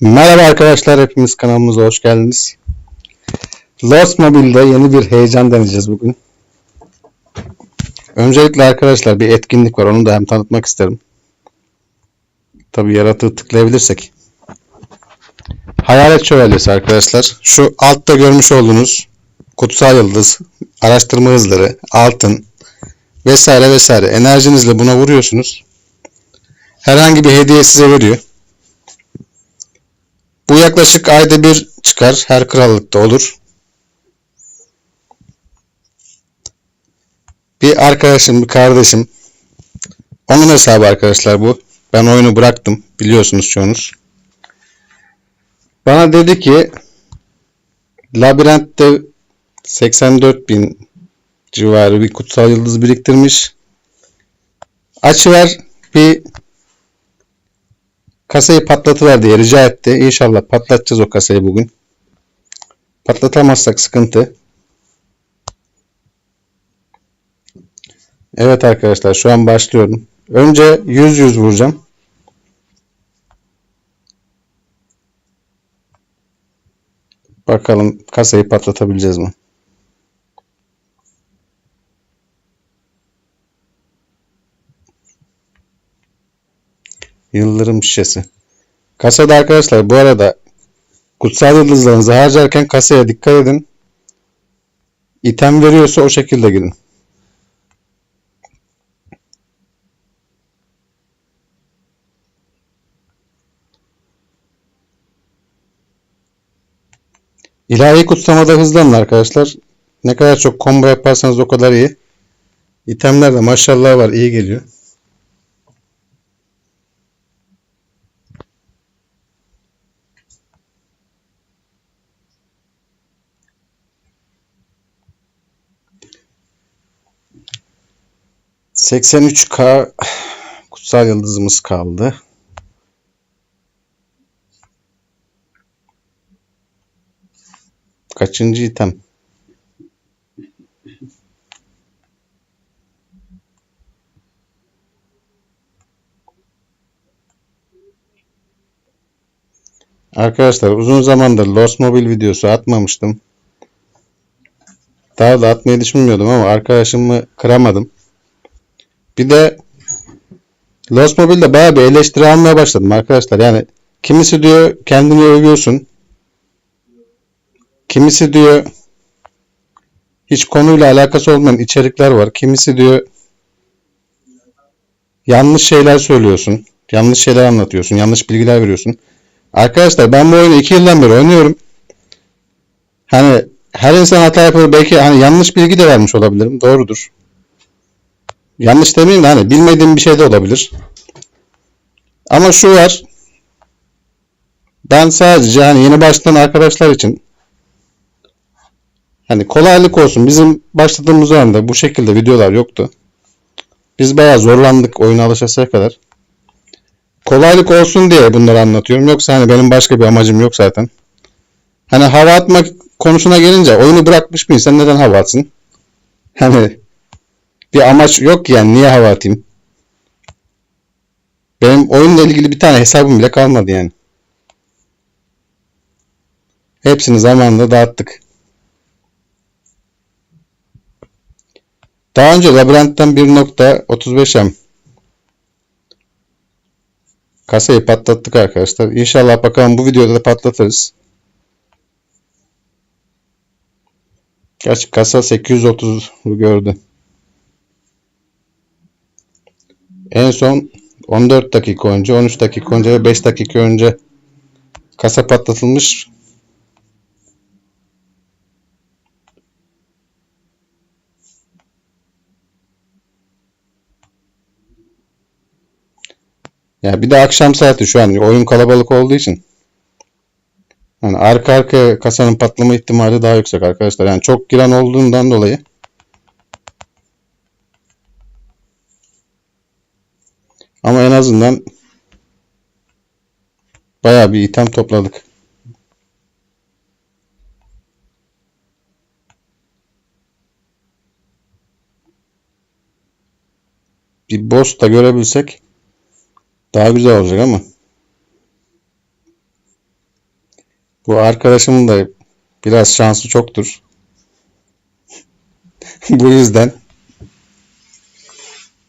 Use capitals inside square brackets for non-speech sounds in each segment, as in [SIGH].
Merhaba arkadaşlar, hepimiz kanalımıza hoş geldiniz. Lost Mobile'de yeni bir heyecan deneyeceğiz bugün. Öncelikle arkadaşlar bir etkinlik var, onu da hem tanıtmak isterim. Tabi yaratığı tıklayabilirsek. Hayalet Şövalyesi arkadaşlar. Şu altta görmüş olduğunuz kutsal yıldız, araştırma hızları, altın vesaire vesaire enerjinizle buna vuruyorsunuz. Herhangi bir hediye size veriyor. Bu yaklaşık ayda bir çıkar. Her krallıkta olur. Bir arkadaşım, bir kardeşim. Onun hesabı arkadaşlar bu. Ben oyunu bıraktım. Biliyorsunuz çoğunuz. Bana dedi ki labirentte 84 bin civarı bir kutsal yıldız biriktirmiş. Açıver bir kasayı patlatıver diye rica etti. İnşallah patlatacağız o kasayı bugün. Patlatamazsak sıkıntı. Evet arkadaşlar şu an başlıyorum. Önce 100-100 vuracağım. Bakalım kasayı patlatabileceğiz mi? Yıldırım şişesi. Kasada arkadaşlar bu arada kutsal yıldızlarınızı harcarken kasaya dikkat edin. İtem veriyorsa o şekilde girin. İlahi kutsamada hızlanın arkadaşlar. Ne kadar çok combo yaparsanız o kadar iyi. İtemler de maşallah var iyi geliyor. ...83k [SIGHS] kutsal yıldızımız kaldı. Kaçıncı item? Arkadaşlar uzun zamandır Lost Mobile videosu atmamıştım. Daha da atmayı düşünmüyordum ama arkadaşımı kıramadım. Bir de Lost Mobile'de bayağı bir eleştiri almaya başladım arkadaşlar. Yani kimisi diyor kendini övüyorsun. Kimisi diyor hiç konuyla alakası olmayan içerikler var. Kimisi diyor yanlış şeyler söylüyorsun. Yanlış şeyler anlatıyorsun. Yanlış bilgiler veriyorsun. Arkadaşlar ben bu oyunu 2 yıldan beri oynuyorum. Hani her insan hata yapıyor. Belki hani yanlış bilgi de vermiş olabilirim. Doğrudur. Yanlış demeyeyim de hani bilmediğim bir şey de olabilir. Ama şu var. Ben sadece hani yeni başlayan arkadaşlar için Hani kolaylık olsun. Bizim başladığımız anda bu şekilde videolar yoktu. Biz bayağı zorlandık oyuna alışasıya kadar. Kolaylık olsun diye bunları anlatıyorum. Yoksa hani benim başka bir amacım yok zaten. Hani hava atmak konusuna gelince oyunu bırakmış bir insan neden hava atsın? Hani bir amaç yok yani niye hava atayım? Benim oyunla ilgili bir tane hesabım bile kalmadı yani. Hepsini zamanında dağıttık. Daha önce labirentten 1.35M kasayı patlattık arkadaşlar. İnşallah bakalım bu videoda da patlatırız. Gerçi kasa 830 gördü. En son 14 dakika önce, 13 dakika önce ve 5 dakika önce kasa patlatılmış. Ya bir de akşam saati şu an oyun kalabalık olduğu için. Yani arka arka kasanın patlama ihtimali daha yüksek arkadaşlar. Yani çok giren olduğundan dolayı. Ama en azından Bayağı bir item topladık. Bir boss da görebilsek daha güzel olacak ama. Bu arkadaşımın da biraz şansı çoktur. [LAUGHS] Bu yüzden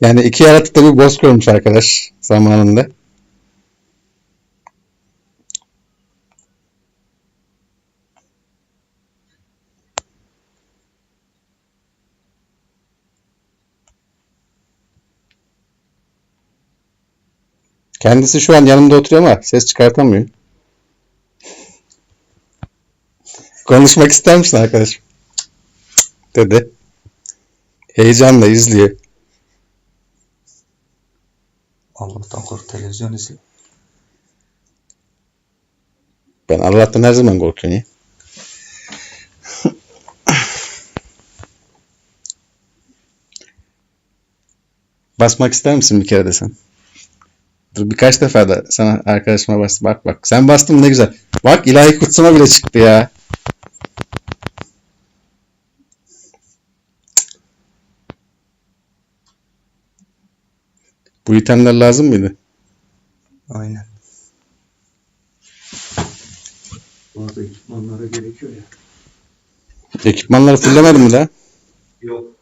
yani iki yaratıkta bir boss görmüş arkadaş zamanında. Kendisi şu an yanımda oturuyor ama ses çıkartamıyor. [LAUGHS] Konuşmak ister misin arkadaşım? Dedi. Heyecanla izliyor. Allah'tan kork televizyon izle. Ben Allah'tan her zaman korkuyorum ya. Basmak ister misin bir kere de sen? Dur birkaç defa da sana arkadaşıma bas. Bak bak. Sen bastın ne güzel. Bak ilahi kutsama bile çıktı ya. Bu itemler lazım mıydı? Aynen. Bazı ekipmanlara gerekiyor ya. Ekipmanları fullemedin mi daha? Yok.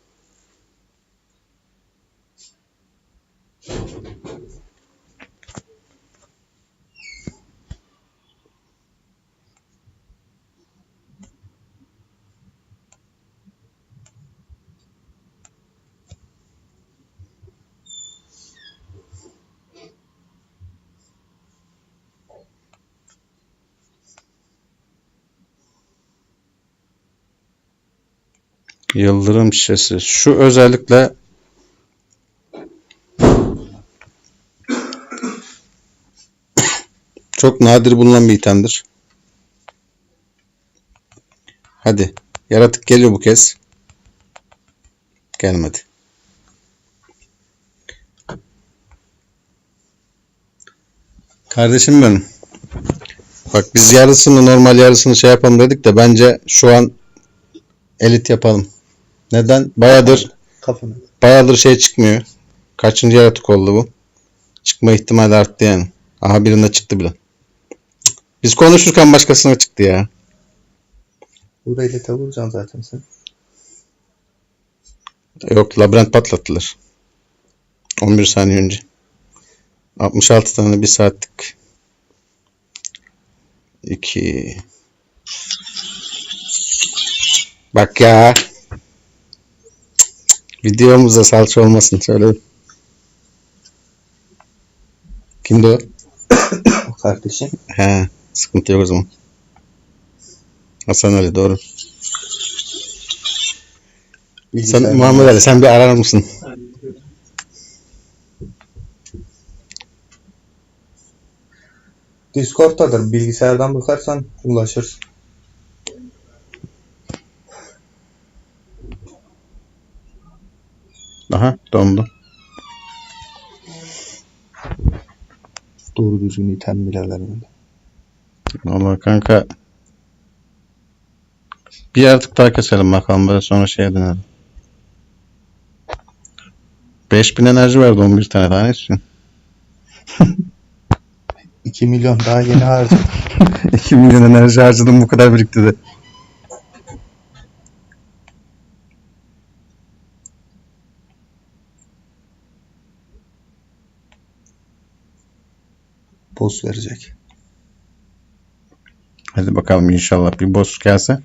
Yıldırım şişesi. Şu özellikle çok nadir bulunan bir itemdir. Hadi. Yaratık geliyor bu kez. Gelmedi. Kardeşim benim. Bak biz yarısını normal yarısını şey yapalım dedik de bence şu an elit yapalım. Neden? Bayağıdır Kafana. bayağıdır şey çıkmıyor. Kaçıncı yaratık oldu bu? Çıkma ihtimali arttı yani. Aha birinde çıktı bile. Biz konuşurken başkasına çıktı ya. Burada ilete vuracaksın zaten sen. Yok labirent patlattılar. 11 saniye önce. 66 tane bir saatlik. 2 Bak ya. Videomuzda salça olmasın söyle. Kimdi o? [COUGHS] O kardeşin. He, sıkıntı yok o zaman. Hasan Ali doğru. Sen Muhammed Ali sen bir arar mısın? Discord'tadır. Bilgisayardan bakarsan ulaşırsın. Aha dondu. Doğru düzgün item bile vermedi. Vallahi kanka bir yaratık daha keselim bakalım böyle sonra şeye dönelim. 5000 enerji verdi 11 tane daha ne istiyorsun? [LAUGHS] 2 milyon daha yeni harcadım. [LAUGHS] 2 milyon enerji harcadım bu kadar birikti de. Boss verecek. Hadi bakalım inşallah bir boss gelse.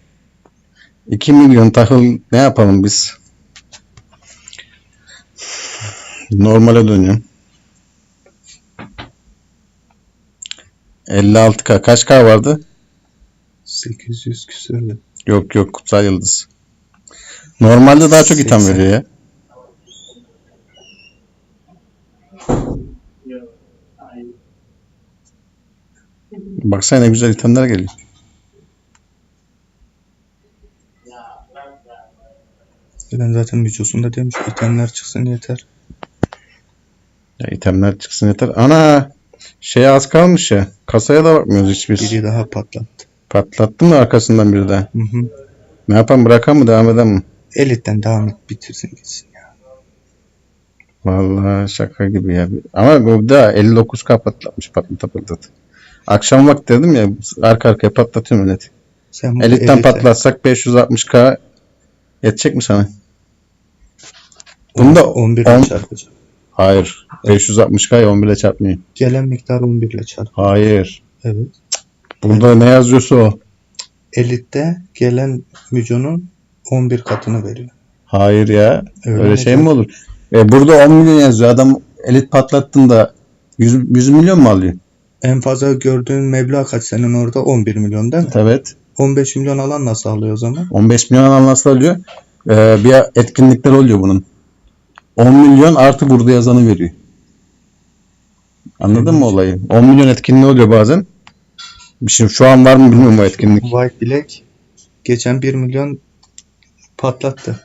2 milyon tahıl ne yapalım biz? Normale dönüyorum. 56k kaç k vardı? 800 küsürlü. Yok yok kutsal yıldız. Normalde daha çok item 80. veriyor ya. Baksana ne güzel itemler geliyor. Ben zaten videosunda demiş itemler çıksın yeter. Ya itemler çıksın yeter. Ana! Şey az kalmış ya. Kasaya da bakmıyoruz hiçbir. Biri daha patlattı. Patlattı mı arkasından biri daha? Hı hı. Ne yapalım bırakalım mı devam edelim mi? Elitten devam et bitirsin gitsin ya. Vallahi şaka gibi ya. Ama bu da 59k patlatmış patlata patlat. Akşam vakti dedim ya arka arkaya patlatıyorum millet. Sen bunu Elitten elite- patlatsak 560k yetecek mi sana? Bunda 11 on- ile çarpacağım. Hayır. 560k'yı 11 ile çarpmıyor. Gelen miktar 11 ile çarp. Hayır. Evet. Burada ne yazıyorsa o. Elitte gelen müconun 11 katını veriyor. Hayır ya. Öyle mi şey mi olur? E, burada 10 milyon yazıyor. Adam elit patlattığında 100, 100 milyon mu alıyor? En fazla gördüğün meblağ kaç senin orada? 11 milyon değil mi? Evet. 15 milyon alan nasıl alıyor o zaman? 15 milyon alan nasıl alıyor? Ee, bir etkinlikler oluyor bunun. 10 milyon artı burada yazanı veriyor. Anladın mı olayı? 10 milyon etkinliği oluyor bazen. Şimdi şu an var mı bilmiyorum o etkinlik. White Black geçen 1 milyon patlattı.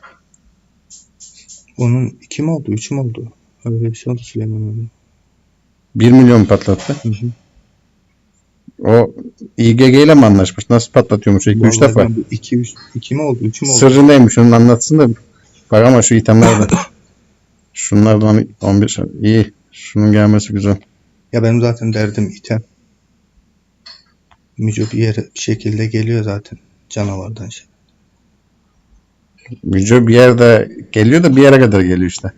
Onun 2 mi oldu? 3 mü oldu? Öyle bir şey oldu Süleyman abi. 1 milyon patlattı. Hı hı. O İGG ile mi anlaşmış? Nasıl patlatıyormuş? 2-3 Vallahi defa. ben bu 2 3 2 mi oldu? 3 mü oldu? Sırrı neymiş onu anlatsın da. Bak ama şu itemler de. [COUGHS] Şunlardan 11 şey- iyi. Şunun gelmesi güzel. Ya benim zaten derdim item. Müco bir yere bir şekilde geliyor zaten canavardan şey. Müco bir yerde geliyor da bir yere kadar geliyor işte.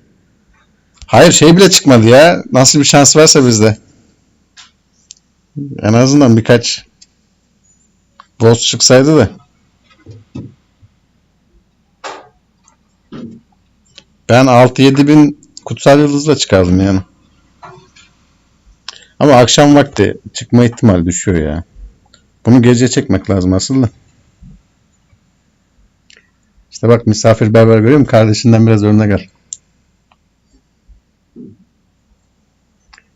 Hayır şey bile çıkmadı ya. Nasıl bir şans varsa bizde. En azından birkaç boss çıksaydı da. Ben 6-7 bin kutsal yıldızla çıkardım yani. Ama akşam vakti çıkma ihtimali düşüyor ya. Bunu gece çekmek lazım aslında. İşte bak misafirperver görüyor musun? Kardeşinden biraz önüne gel.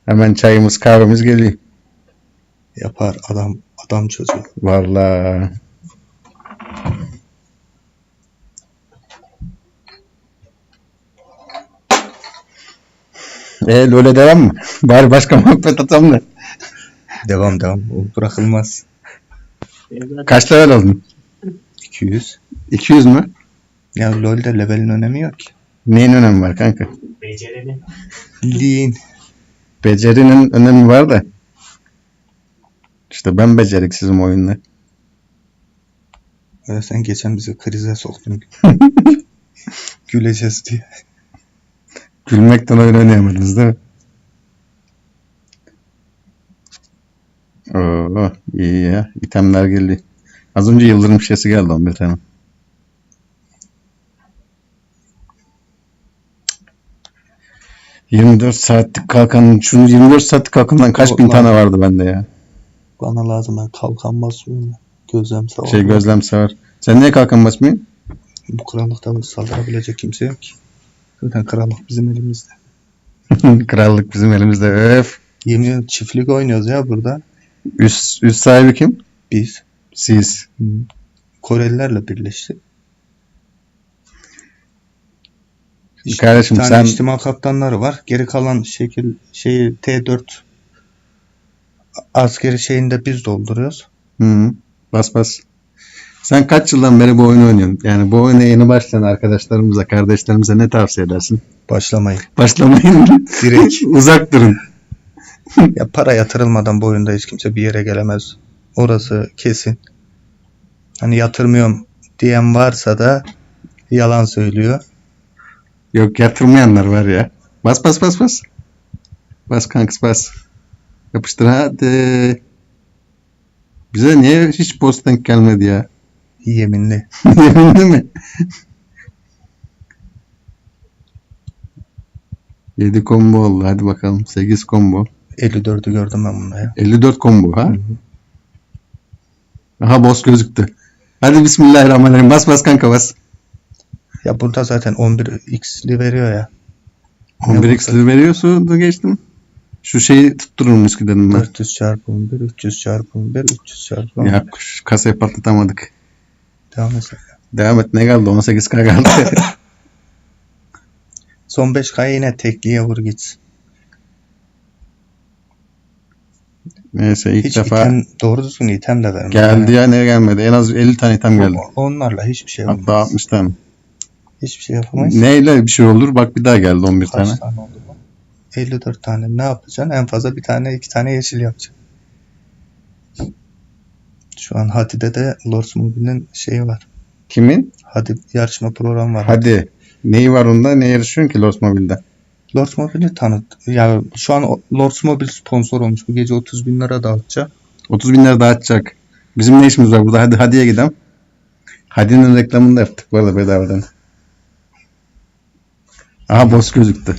Hemen çayımız kahvemiz geliyor. Yapar adam adam çocuğu. Vallahi. E LoL'e devam mı? Bari başka muhabbet atalım da. Devam devam. O bırakılmaz. Kaç level aldın? 200. 200 mü? Ya LoL'de levelin önemi yok ki. Neyin önemi var kanka? Becerini Lean. Becerinin önemi var da. İşte ben beceriksizim oyunda. Öyle sen geçen bizi krize soktun. [LAUGHS] Güleceğiz diye. Gülmekten oyun oynayamadınız değil mi? Oo, iyi ya. İtemler geliyor. Az önce yıldırım şişesi geldi 11 tane. ...24 saatlik kalkan... ...şunu 24 saatlik kalkandan kaç bin tane vardı bende ya. Bana lazım ben kalkan basmıyorum. Gözlem sağ Şey gözlem sever. Sen niye kalkan basmıyorsun? Bu krallıkta saldırabilecek kimse yok ki. Zaten krallık bizim elimizde. [LAUGHS] Krallık bizim elimizde. Öf. Yemin ediyorum çiftlik oynuyoruz ya burada. Üst, üst sahibi kim? Biz. Siz. Hı. Korelilerle birleştik. İşte Kardeşim bir tane sen- içtima kaptanları var. Geri kalan şekil şeyi T4 askeri şeyinde biz dolduruyoruz. Hı -hı. Bas bas. Sen kaç yıldan beri bu oyunu oynuyorsun? Yani bu oyuna yeni başlayan arkadaşlarımıza, kardeşlerimize ne tavsiye edersin? Başlamayın. Başlamayın. Direkt. [LAUGHS] Uzak durun. [LAUGHS] ya para yatırılmadan bu oyunda hiç kimse bir yere gelemez. Orası kesin. Hani yatırmıyorum diyen varsa da yalan söylüyor. Yok yatırmayanlar var ya. Bas bas bas bas. Bas kanks bas. Yapıştır hadi. Bize niye hiç post denk gelmedi ya? Yeminli. [LAUGHS] Yeminli mi? 7 combo oldu. Hadi bakalım. 8 combo. 54'ü gördüm ben bunda ya. 54 combo ha? Hı hı. Aha boss gözüktü. Hadi bismillahirrahmanirrahim. Bas bas kanka bas. Ya burada zaten 11x'li veriyor ya. 11 x'li veriyorsa da geçtim. Şu şeyi tutturulmuş ki dedim ben. 400 çarpı 11, 300 çarpı 11, 300 çarpı 11. Ya şu kasayı patlatamadık. Devam et. Devam et ne kaldı? 18k kaldı. [LAUGHS] Son 5K'yı yine tekliye vur gitsin. Neyse ilk Hiç defa item, doğru düzgün item de vermedi. geldi ya ne gelmedi. En az 50 tane item geldi. Onlarla hiçbir şey Hatta olmaz. 60 tane. Hiçbir şey yapamayız. Neyle bir şey olur? Bak bir daha geldi 11 Kaç tane. tane oldu? 54 tane. Ne yapacaksın? En fazla bir tane iki tane yeşil yapacaksın. Şu an Hadi'de de Lords Mobile'in şeyi var. Kimin? Hadi yarışma programı var. Hadi. Neyi var onda? Ne yarışıyorsun ki Lost Mobile'de? Lords Mobile'i tanıt. Ya şu an Lords Mobile sponsor olmuş. Bu gece 30 bin lira dağıtacak. 30 bin lira dağıtacak. Bizim ne işimiz var burada? Hadi hadiye gidelim. Hadi'nin reklamını da yaptık bu arada bedavadan. Aha boss gözüktü.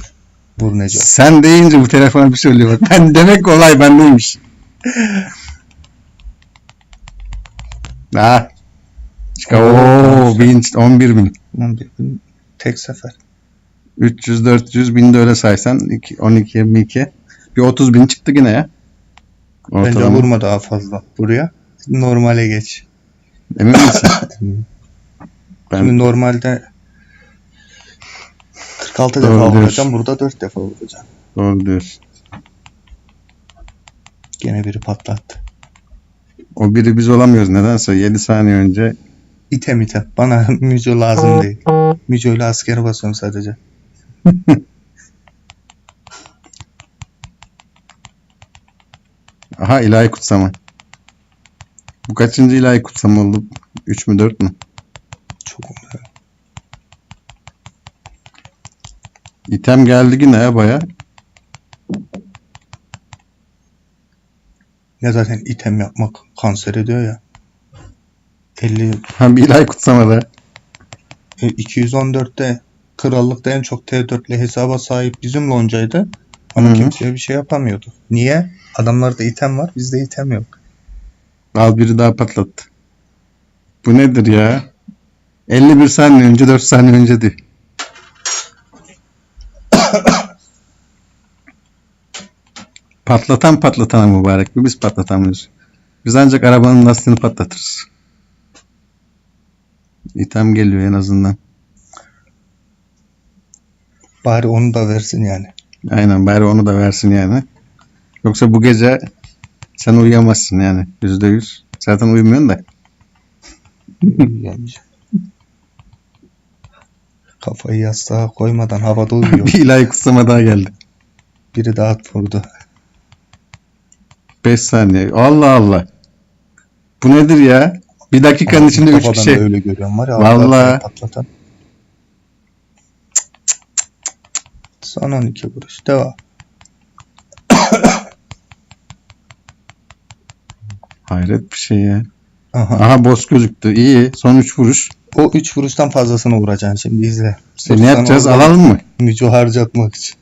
Vur Neco. Sen deyince bu telefona bir söylüyor bak. Ben [LAUGHS] demek olay bendeymiş. Ha. Çıkar. Oo, bin, 11 bin. 11 bin tek sefer. 300, 400 bin de öyle saysan 2, 12, 22. Bir 30 bin çıktı yine ya. Bence Ortalama. vurma daha fazla buraya. Normale geç. Emin misin? [LAUGHS] ben Şimdi normalde 46 Doğru defa vuracağım. Burada 4 defa vuracağım. doğru diyorsun. Gene biri patlattı. O biri biz olamıyoruz nedense 7 saniye önce İtem item. Bana [LAUGHS] Müco lazım değil. Müco ile askere basıyorum sadece. [LAUGHS] aha ilahi kutsama. Bu kaçıncı ilahi kutsama oldu? 3 mü 4 mü? Çok umurumda. İtem geldi yine ya baya. Ya zaten item yapmak kanser ediyor ya. 50 Ha bir ilahi kutsama da. e, 214'te krallıkta en çok T4 ile hesaba sahip bizim loncaydı. Ama Hı hı. kimseye bir şey yapamıyordu. Niye? Adamlarda item var, bizde item yok. Al biri daha patlattı. Bu nedir ya? 51 saniye önce 4 saniye önce değil. Patlatan patlatana mübarek. Biz patlatamıyoruz. Biz ancak arabanın lastiğini patlatırız. İtem geliyor en azından. Bari onu da versin yani. Aynen bari onu da versin yani. Yoksa bu gece sen uyuyamazsın yani. Yüzde yüz. Zaten uyumuyorsun da. Kafayı yastığa koymadan havada uyuyor. [LAUGHS] Bir ilahi kutsama daha geldi. Biri daha vurdu. 5 saniye. Allah Allah. Bu nedir ya? Bir dakikanın içinde 3 Kafadan kişi. da öyle görüyorum var ya. Arkaya Patlatan. Son 12 vuruş. Devam. Hayret bir şey ya. Aha. Aha boss gözüktü. İyi. Son 3 vuruş. O 3 vuruştan fazlasını vuracaksın şimdi izle. E, ne yapacağız? Alalım mı? Müco harcatmak için.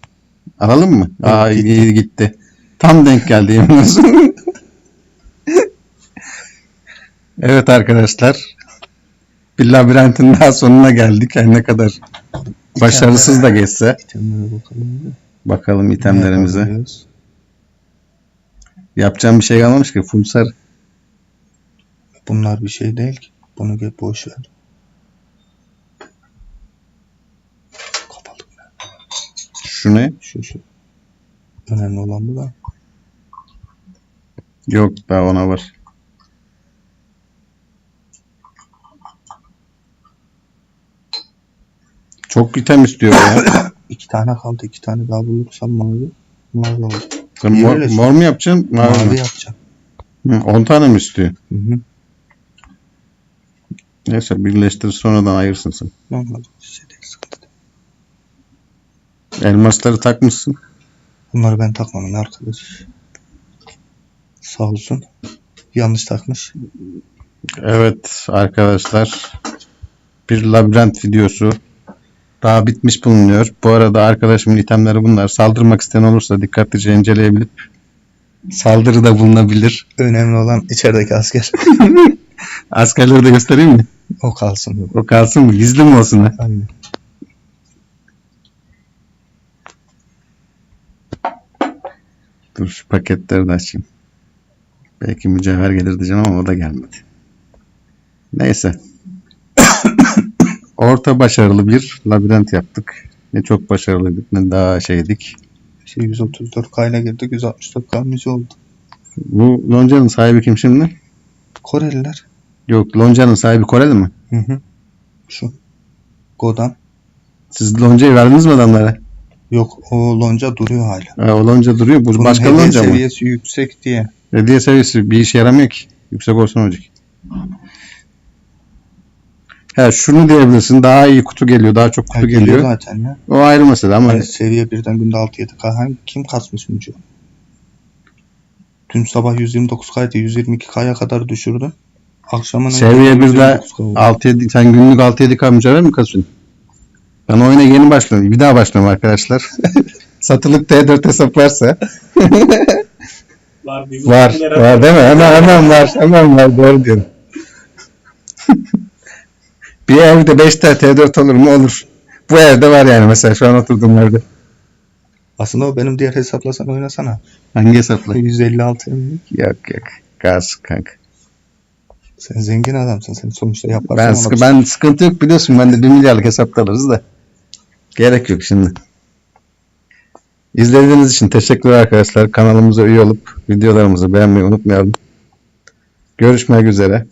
Alalım mı? Evet, Aa gitti. iyi gitti. Tam denk geldi yemin olsun. [LAUGHS] evet arkadaşlar. Bir labirentin daha sonuna geldik. Her ne kadar başarısız da geçse. Bakalım. İtemlerimize. Yapacağım bir şey kalmamış ki. Full sarı. Bunlar bir şey değil ki. Bunu gel boş ver. Kapalı. Şu ne? Şu şu. Önemli olan bu da. Yok daha ona var. Çok item istiyor ya. [COUGHS] İki tane kaldı. iki tane daha bulursam mavi. Mavi olacak. Sen mor, öyle. mor mu yapacaksın? Mavi, Mavi mi? yapacağım. Hı, 10 tane mi istiyor? Hı hı. Neyse birleştir sonradan ayırsın sen. Normal şey değil. Sıkıntı değil. Elmasları takmışsın. Bunları ben takmadım arkadaş. Sağ olsun. Yanlış takmış. Evet arkadaşlar. Bir labirent videosu daha bitmiş bulunuyor. Bu arada arkadaşımın itemleri bunlar. Saldırmak isteyen olursa dikkatlice inceleyebilip saldırıda bulunabilir. Önemli olan içerideki asker. [LAUGHS] Askerleri de göstereyim mi? o kalsın. O kalsın mı? Gizli mi olsun? Aynen. Dur şu paketleri de açayım. Belki mücevher gelir diyeceğim ama o da gelmedi. Neyse. [COUGHS] Orta başarılı bir labirent yaptık. Ne çok başarılıydık ne daha şeydik. Şey 134 kayla girdik. 164 kalmış oldu. Bu loncanın sahibi kim şimdi? Koreliler. Yok loncanın sahibi Koreli mi? Hı hı. Şu. Godan. Siz loncayı verdiniz mi adamlara? Yok o lonca duruyor hala. Ha, o lonca duruyor. Bu Bunun başka hediye lonca mı? seviyesi yüksek diye. Hediye seviyesi bir işe yaramıyor ki. Yüksek olsun olacak. He şunu diyebilirsin. Daha iyi kutu geliyor. Daha çok kutu Ha, geliyor geliyor. zaten ya. O ayrı mesele ama Hani seviye birden günde 6-7K. Hangi, kim kasmış Mücü? Dün sabah 129K'ydı. 122K'ya kadar düşürdü. Akşamına seviye 1'de 129K oldu. 6-7 sen günlük 6-7K mücevher mi kasıyorsun? Ben oyuna yeni başladım. Bir daha başlıyorum arkadaşlar. [LAUGHS] Satılık T4 hesap varsa Var, var. Var değil mi? Hemen hemen var. Hemen var. Doğru diyorsun. [LAUGHS] bir evde 5 tane T4 olur mu? Olur. Bu evde var yani mesela şu an oturduğum evde. Aslında o benim diğer hesapla sen oynasana. Hangi hesapla? 156 emlik. Yok yok. Gaz kanka. Sen zengin adamsın. Sen sonuçta yaparsın. Ben, sıkı, şey. ben sıkıntı yok biliyorsun. Ben de 1 milyarlık hesapta alırız da. Gerek yok şimdi. İzlediğiniz için teşekkürler arkadaşlar. Kanalımıza üye olup videolarımızı beğenmeyi unutmayalım. Görüşmek üzere.